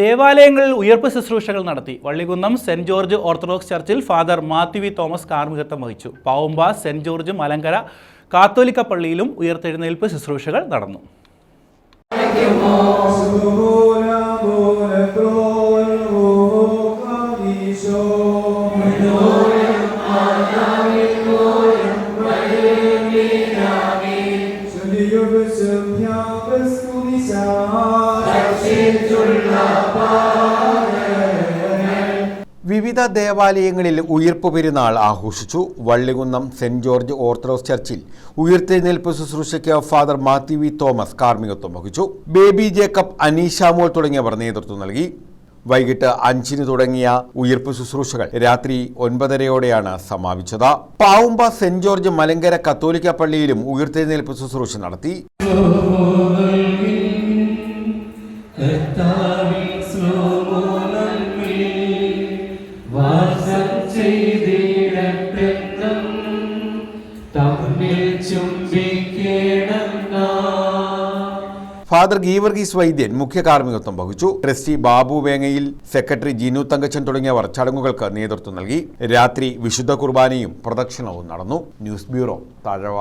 ദേവാലയങ്ങളിൽ ഉയർപ്പ് ശുശ്രൂഷകൾ നടത്തി. വള്ളികുന്നം സെന്റ് ജോർജ് ഓർത്തഡോക്സ് ചർച്ചിൽ ഫാദർ മാത്യു വി തോമസ് കാർമ്മികത്വം വഹിച്ചു. Pavumba saint George Malankara Catholic പള്ളിയിലും ഉയർത്തെഴുന്നേൽപ്പ് ശുശ്രൂഷകൾ നടന്നു. വിവിധ ദേവാലയങ്ങളിൽ ഉയർപ്പ് പെരുന്നാൾ ആഘോഷിച്ചു. വള്ളികുന്നം സെന്റ് ജോർജ് ഓർത്തഡോക്സ് ചർച്ചിൽ ഉയർത്തെഴുന്നേൽപ്പ് ശുശ്രൂഷയ്ക്ക് ഫാദർ മാത്യു വി തോമസ് കാർമ്മികത്വം വഹിച്ചു. ബേബി ജേക്കബ് അനീഷാമോൾ തുടങ്ങിയവർ നേതൃത്വം നൽകി. വൈകിട്ട് അഞ്ചിന് തുടങ്ങിയ ഉയർപ്പ് ശുശ്രൂഷകൾ രാത്രി ഒൻപതരയോടെയാണ് സമാപിച്ചത്. Pavumba saint George Malankara Catholic പള്ളിയിലും ഉയർത്തെഴുന്നേൽപ്പ് ശുശ്രൂഷ നടത്തി. ഫാദർ ഗീവർഗീസ് വൈദ്യൻ മുഖ്യ കാർമ്മികത്വം വഹിച്ചു. ട്രസ്റ്റി ബാബു വേങ്ങയിൽ സെക്രട്ടറി ജിനു തങ്കച്ചൻ തുടങ്ങിയവർ ചടങ്ങുകൾക്ക് നേതൃത്വം നൽകി. രാത്രി വിശുദ്ധ കുർബാനയും പ്രദക്ഷിണവും നടന്നു. News bureau Thazhava.